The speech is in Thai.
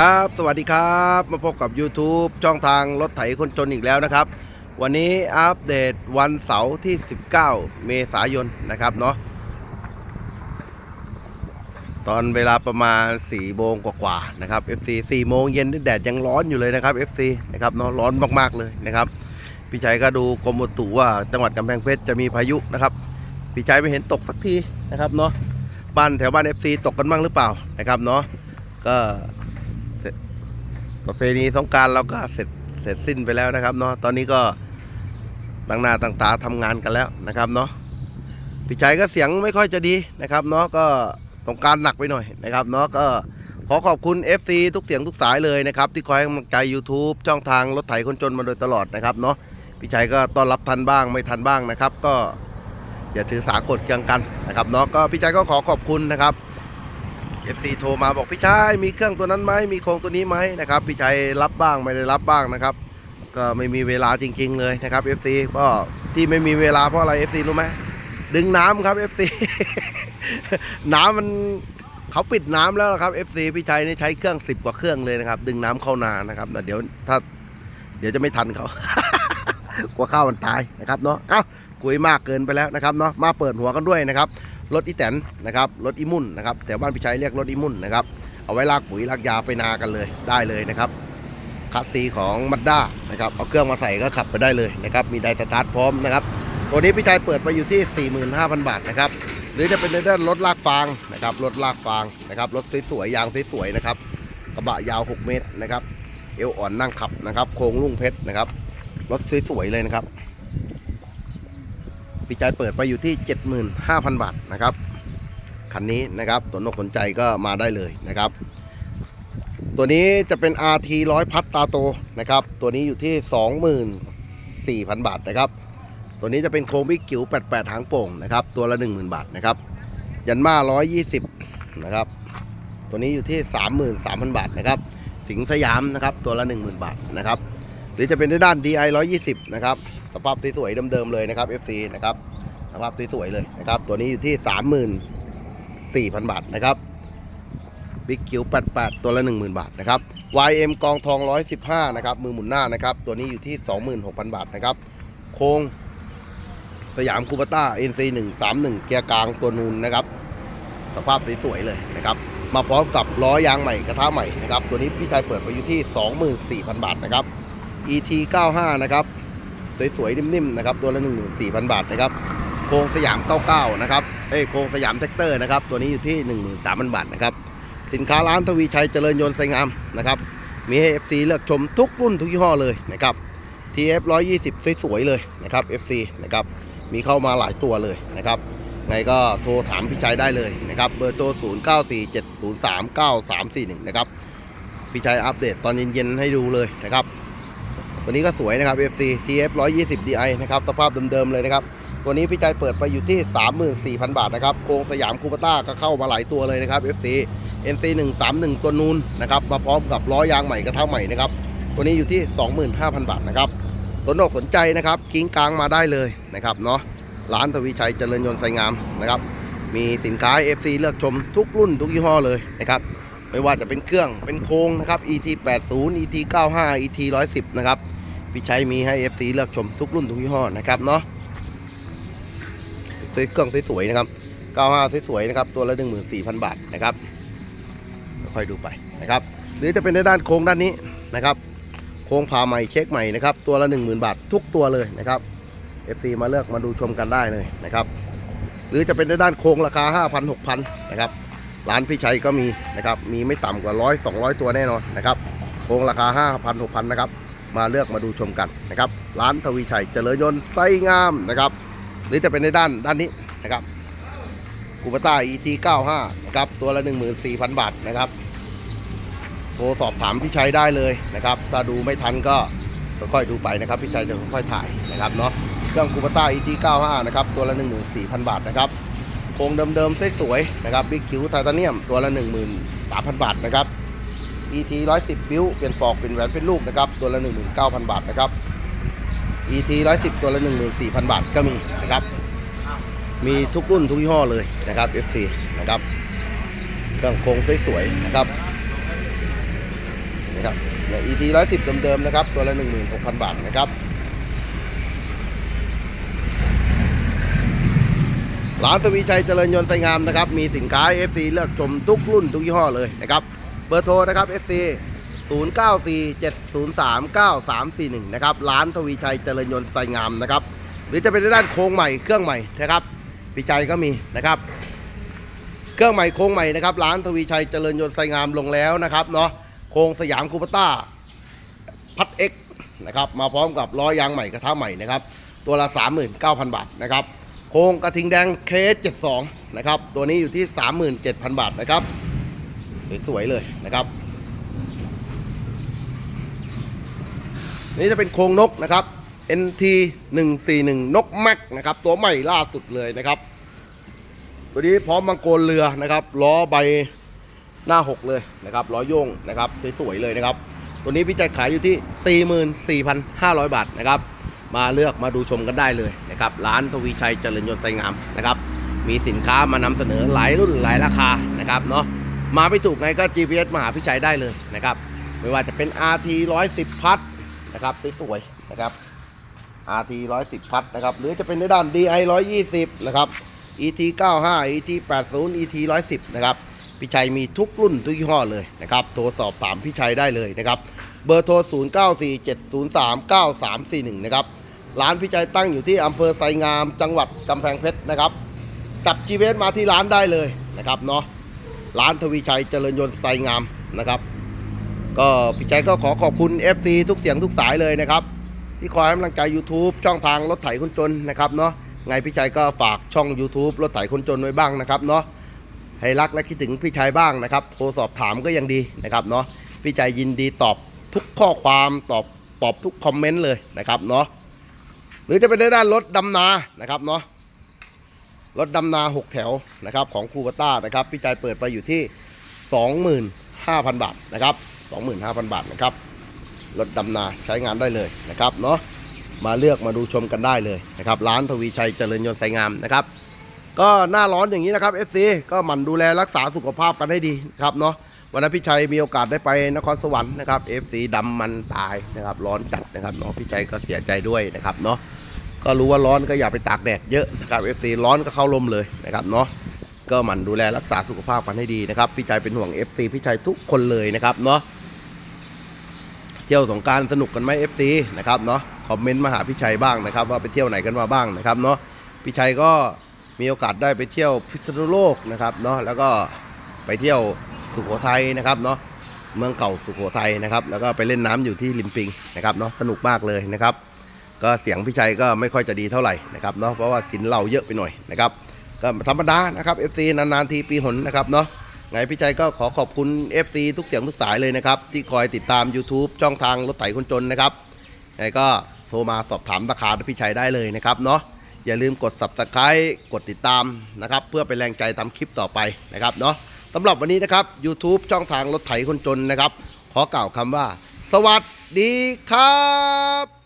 ครับสวัสดีครับมาพบกับ YouTube ช่องทางรถไถคนจนอีกแล้วนะครับ วันนี้อัปเดตวันเสาร์ที่ 19 เมษายนนะครับเนาะตอนเวลาประมาณ4โมงกว่าๆนะครับ FC 4โมงเย็นแดดยังร้อนอยู่เลยนะครับ FC นะครับเนาะร้อนมากๆเลยนะครับ พี่ชัยก็ดูกรมอุตุว่าจังหวัดกำแพงเพชรจะมีพายุนะครับพี่ชัยไม่เห็นตกสักทีนะครับเนาะบ้านแถวบ้าน FC ตกกันบ้างหรือเปล่านะครับเนาะก็ ประเพณีสงการเราก็เสร็จเสร็จสิ้นไปแล้วนะครับเนาะตอนนี้ก็ต่างหน้าต่างตาทำงานกันแล้วนะครับเนาะพี่ชัยก็เสียงไม่ค่อยจะดีนะครับเนาะก็สงการหนักไปหน่อยนะครับเนาะก็ขอขอบคุณ FC ทุกเสียงทุกสายเลยนะครับ ที่คอยให้กำลังใจ YouTube ช่องทางรถไถคนจนมาโดยตลอดนะครับเนาะพี่ชัยก็ต้อนรับทันบ้างไม่ทันบ้างนะครับ ก็อย่าถือสากฎเกียงกันนะครับเนาะก็พี่ชัยก็ขอขอบคุณนะครับ FC โทรมาบอกพี่ชายมีเครื่องตัวนั้นไหมมีโครงตัวนี้ไหมนะครับพี่ชายรับบ้างไม่ได้รับบ้างนะครับ ก็ไม่มีเวลาจริง ๆ เลยนะครับ FC ก็ที่ไม่มีเวลาเพราะอะไร FC รู้ไหมดึงน้ำครับ FC น้ำมันเขาปิดน้ำแล้วครับ FC พี่ชัยนี่ใช้เครื่อง10กว่าเครื่องเลยนะครับ ดึงน้ำเข้านานะครับแต่เดี๋ยวถ้าเดี๋ยวจะไม่ทันเขากลัวข้าวมันตายนะครับเนาะเอ้าคุยมากเกินไปแล้วนะครับเนาะมาเปิดหัวกันด้วยนะครับ รถอีแตนนะครับรถอีมุ่นนะครับแถวบ้านพี่ชัยเรียกรถอีมุ่นนะครับเอาไว้ลากปุ๋ยลากยาไปนากันเลยได้เลยนะครับคัสซีของมัดด้านะครับเอาเครื่องมาใส่ก็ขับไปได้เลยนะครับมีไดสตาร์ทพร้อมนะครับตัวนี้พี่ชัยเปิดไปอยู่ที่ 45,000 บาทนะครับหรือจะเป็นในด้านรถลากฟางนะครับรถลากฟางนะครับรถสวยๆยางสวยๆนะครับกระบะยาว 6 เมตรนะครับเอวอ่อนนั่งขับนะครับโครงลุ่งเพชรนะครับรถสวยๆเลยนะครับ พี่ใจเปิดไปอยู่ที่ 75,000 บาทนะครับคันนี้นะครับตัวนกสนใจก็มาได้เลยนะครับ ตัวนี้จะเป็น RT 100 พัดตาโตนะครับ ตัวนี้อยู่ที่ 24,000 บาทนะครับ ตัวนี้จะเป็นโครงบิ๊กกิ๋ว88หางโป่งนะครับตัวละ 10,000 บาทนะครับยันมา120นะครับตัวนี้อยู่ที่ 33,000 บาทนะครับสิงสยามนะครับตัวละ 10,000 บาทนะครับหรือจะเป็นในด้าน DI 120นะครับสภาพสวยๆเดิมๆเลยนะครับ FC นะครับ สภาพสวยๆเลยนะครับ ตัวนี้อยู่ที่ 34,000 บาทนะครับบิ๊กคิว88 ตัวละ 10,000 บาทนะครับ YM กองทอง 115 นะครับ มือหมุนหน้านะครับ ตัวนี้อยู่ที่ 26,000 บาทนะครับ โค้งสยามคูปต้า NC 131เกียร์กลางตัวนูนนะครับ สภาพสวยๆเลยนะครับ มาพร้อมกับล้อยางใหม่กระทะใหม่นะครับ ตัวนี้พี่ชายเปิดไปอยู่ที่ 24,000 บาทนะครับ ET 95 นะครับ สวยๆนิ่มๆนะครับ ตัวละ 14,000 บาทนะครับ ครงสยาม 99 นะครับ เอ้โครงสยามแท็กเตอร์นะครับ ตัวนี้อยู่ที่ 13,000 บาทนะครับ สินค้าร้านทวีชัยเจริญยนต์ไซงามนะครับ มีให้ FC เลือกชมทุกรุ่นทุกยี่ห้อเลยนะครับ TF 120 สวยๆเลยนะครับ FC นะครับ มีเข้ามาหลายตัวเลยนะครับ ไงก็โทรถามพี่ชัยได้เลยนะครับ เบอร์โทร 0947039341 นะครับ พี่ชัยอัปเดตตอนเย็นๆให้ดูเลยนะครับ ตัวนี้ก็สวยนะครับ FC TF 120 Di นะครับ สภาพเดิมๆเลยนะครับ ตัวนี้พี่ใจเปิดไปอยู่ที่ 34,000 บาทนะครับโครงสยามคูปต้าก็เข้ามาหลายตัวเลยนะครับ FC NC 131ตัวนูนนะครับมาพร้อมกับล้อยางใหม่กระเท่าใหม่นะครับตัวนี้อยู่ที่ 25,000 บาทนะครับสนอกสนใจนะครับกิ้งกลางมาได้เลยนะครับเนาะร้านทวีชัยเจริญยนต์ไซงามนะครับมีสินค้า FC เลือกชมทุกรุ่นทุกยี่ห้อเลยนะครับไม่ว่าจะเป็นเครื่องเป็นโครงนะครับ ET 80 ET 95 ET 110นะครับพี่ชัยมีให้ FC เลือกชมทุกรุ่นทุกยี่ห้อนะครับเนาะ ซื้อเครื่องสวยๆนะครับ95สวยๆนะครับตัวละ14,000 บาทนะครับค่อยดูไปนะครับ หรือจะเป็นในด้านโครงด้านนี้นะครับ โครงผ่าใหม่เช็คใหม่นะครับ ตัวละ 10,000 บาททุกตัวเลยนะครับ FC มาเลือกมาดูชมกันได้เลยนะครับ หรือจะเป็นในด้านโครงราคา 5,000 6,000นะครับร้านพี่ชัยก็มีนะครับ มีไม่ต่ำกว่าร้อยสองร้อยตัวแน่นอนนะครับ โครงราคา 5,000 6,000 นะครับ มาเลือกมาดูชมกันนะครับ ร้านทวีชัยเจริญยนต์ไซงามนะครับ หรือจะเป็นในด้านด้านนี้นะครับกูปต้า ET 95นะครับตัวละ 14,000 บาทนะครับโทรสอบถามพี่ชัยได้เลยนะครับ ถ้าดูไม่ทันก็ค่อยๆดูไปนะครับพี่ชัยจะค่อยๆถ่ายนะครับเนาะเครื่องกูปต้า ET 95นะครับตัวละ 14,000 บาทนะครับโครงเดิมๆสวยๆนะครับบิ๊กคิวไทเทเนียมตัวละ 13,000 บาทนะครับ ET 110 บิ้วเปลี่ยนปอกเป็นแหวนเป็นลูกนะครับตัวละ 19,000 บาทนะครับ ET 110 ตัวละ 14,000 บาทก็มีนะครับ มีทุกรุ่นทุกยี่ห้อเลยนะครับ FC นะครับเครื่องโครงสวยๆนะครับนะครับเนี่ย ET 110 เดิมๆนะครับ ตัวละ 16,000 บาทนะครับ ร้านทวีชัยเจริญยนต์ไซงามนะครับ มีสินค้า FC เลือกชมทุกรุ่นทุกยี่ห้อเลยนะครับ เบอร์โทรนะครับ FC 0947039341 นะครับ ร้านทวีชัยเจริญยนต์ไซงามนะครับ หรือจะเป็นด้านโครงใหม่เครื่องใหม่นะครับพี่ชัยก็มีนะครับ เครื่องใหม่โครงใหม่นะครับ ร้านทวีชัยเจริญยนต์ไซงามลงแล้วนะครับเนาะ โครงสยามคูปต้าพัดเอ็กนะครับ มาพร้อมกับล้อยางใหม่กระทะใหม่นะครับ ตัวละ 39,000 บาทนะครับ โครงกระทิงแดงเคส72นะครับ ตัวนี้อยู่ที่ 37,000 บาทนะครับ สวยๆเลยนะครับ นี่จะเป็นโครงนกนะครับ NT 141นกแม็กนะครับ ตัวใหม่ล่าสุดเลยนะครับ ตัวนี้พร้อมมังโกรเรือนะครับล้อใบหน้า 6 เลยนะครับล้อโยงนะครับสวยๆเลยนะครับ ตัวนี้พี่ใจขายอยู่ที่ 44,500 บาทนะครับ มาเลือกมาดูชมกันได้เลยนะครับ ร้านทวีชัยเจริญยนต์ไซงามนะครับ มีสินค้ามานำเสนอหลายรุ่นหลายราคานะครับเนาะมาไม่ถูกไงก็ GPS มาหาพี่ชัยได้เลยนะครับ ไม่ว่าจะเป็น RT 110พัท นะครับสวยๆนะครับ RT 110 พัทนะครับ หรือจะเป็นในด้าน DI 120 นะครับ ET 95 ET 80 ET 110 นะครับ พี่ชัยมีทุกรุ่นทุกยี่ห้อเลยนะครับ โทรสอบถามพี่ชัยได้เลยนะครับ เบอร์โทร 0947039341 นะครับ ร้านพี่ชัยตั้งอยู่ที่อำเภอไซงาม จังหวัดกำแพงเพชรนะครับจับ GPS มาที่ร้านได้เลยนะครับเนาะ ร้านทวีชัยเจริญยนต์ไซงามนะครับ ก็พี่ชัยก็ขอขอบคุณ FC ทุกเสียงทุกสายเลยนะครับ ที่คอยให้กำลังใจ YouTube ช่องทางรถไถคนจนนะครับเนาะไงพี่ชัยก็ฝากช่อง YouTube รถไถคนจนไว้บ้างนะครับเนาะให้รักและคิดถึงพี่ชัยบ้างนะครับโทรสอบถามก็ยังดีนะครับเนาะพี่ชัยยินดีตอบทุกข้อความตอบตอบทุกคอมเมนต์เลยนะครับเนาะหรือจะเป็นในด้านรถดำนานะครับเนาะรถดำนา 6 แถวนะครับของคูบต้านะครับพี่ชัยเปิดไปอยู่ที่ 25,000 บาทนะครับ 25,000 บาทนะครับรถดำนาใช้งานได้เลยนะครับเนาะมาเลือกมาดูชมกันได้เลยนะครับร้านทวีชัยเจริญยนต์ไซงามนะครับก็หน้าร้อนอย่างนี้นะครับ FC ก็หมั่นดูแลรักษาสุขภาพกันให้ดีนะครับเนาะวันนั้นพี่ชัยมีโอกาสได้ไปนครสวรรค์นะครับ FC ดำมันตายนะครับ ร้อนจัดนะครับเนาะพี่ชัยก็เสียใจด้วยนะครับเนาะก็รู้ว่าร้อนก็อย่าไปตากแดดเยอะนะครับ FC ร้อนก็เข้าลมเลยนะครับเนาะก็หมั่นดูแลรักษาสุขภาพกันให้ดีนะครับพี่ชัยเป็นห่วง FC พี่ชัยทุกคนเลยนะครับเนาะ เที่ยวสงการสนุกกันไหม FC นะครับเนาะคอมเมนต์มาหาพี่ชัยบ้างนะครับ ว่าไปเที่ยวไหนกันมาบ้างนะครับเนาะพี่ชัยก็มีโอกาสได้ไปเที่ยวพิษณุโลกนะครับเนาะแล้วก็ไปเที่ยวสุโขทัยนะครับเนาะเมืองเก่าสุโขทัยนะครับแล้วก็ไปเล่นน้ำอยู่ที่ริมปิงนะครับเนาะสนุกมากเลยนะครับก็เสียงพี่ชัยก็ไม่ค่อยจะดีเท่าไหร่นะครับเนาะเพราะว่ากินเหล้าเยอะไปหน่อยนะครับก็ธรรมดานะครับ FC นานๆทีปีหนนะครับเนาะ ไงพี่ชัยก็ขอขอบคุณ FC ทุกเสียงทุกสายเลยนะครับ ที่คอยติดตาม YouTube ช่องทางรถไถคนจนนะครับไงก็โทรมาสอบถามราคาพี่ชัยได้เลยนะครับเนาะอย่าลืมกด Subscribe กดติดตามนะครับ เพื่อเป็นแรงใจทำคลิปต่อไปนะครับเนาะสำหรับวันนี้นะครับ YouTube ช่องทางรถไถคนจนนะครับ ขอกล่าวคำว่า สวัสดีครับ